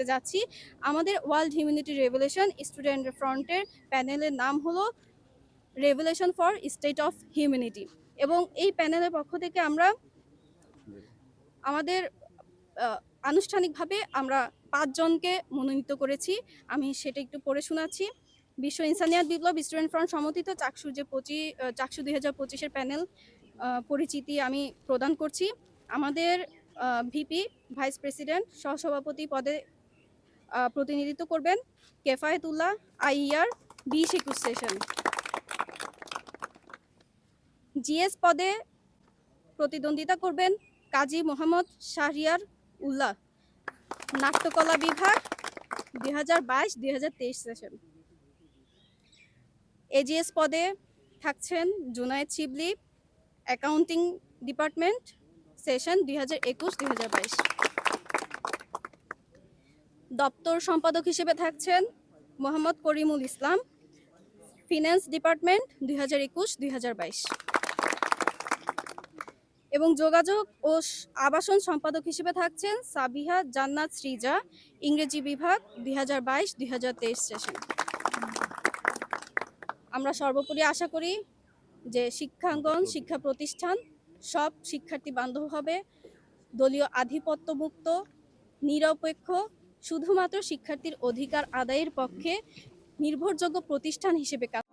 করতে যাচ্ছি। আমাদের ওয়ার্ল্ড হিউম্যানিটি রেভলিউশন স্টুডেন্ট ফ্রন্টের প্যানেলের নাম হলো revolution for state of humanity. এবং এই প্যানেলের পক্ষ থেকে আমরা আমাদের আনুষ্ঠানিকভাবে আমরা পাঁচজনকে মনোনীত করেছি। আমি সেটা একটু পড়ে শোনাচ্ছি। বিশ্ব ইনসানিয়াত বিপ্লব স্টুডেন্ট ফ্রন্ট সমর্থিত চাকসুর যে পঁচি আহ, চাকসু দুই হাজার পঁচিশের প্যানেল পরিচিতি আমি প্রদান করছি। আমাদের ভিপি ভাইস প্রেসিডেন্ট সহসভাপতি পদে প্রতিনিধিত্ব করবেন কেফায়েতুল্লাহ আইয়ার বিশ একুশ সেশন জিএস পদে প্রতিদ্বন্দ্বিতা করবেন কাজী মোহাম্মদ শাহরিয়ার উল্লাহ, নাট্যকলা বিভাগ দুই হাজার বাইশ, দুই হাজার তেইশ সেশন এজিএস পদে থাকছেন Junayed Shibli accounting department session দুই হাজার একুশ, দুই হাজার বাইশ। দপ্তর সম্পাদক হিসেবে থাকছেন মোহাম্মদ করিমুল ইসলাম ফিনান্স ডিপার্টমেন্ট দুই হাজার একুশ, দুই হাজার বাইশ। এবং যোগাযোগ ও আবাসন সম্পাদক হিসেবে থাকছেন সাবিহা জান্নাত শ্রীজা, ইংরেজি বিভাগ, দুই হাজার বাইশ, দুই হাজার তেইশ সেশন আমরা সর্বোপরি আশা করি যে শিক্ষাঙ্গন, শিক্ষা প্রতিষ্ঠান, সব শিক্ষার্থী বান্ধব হবে, দলীয় আধিপত্যমুক্ত, নিরপেক্ষ শুধুমাত্র শিক্ষার্থীর অধিকার আদায়ের পক্ষে নির্ভরযোগ্য প্রতিষ্ঠান হিসেবে কাজ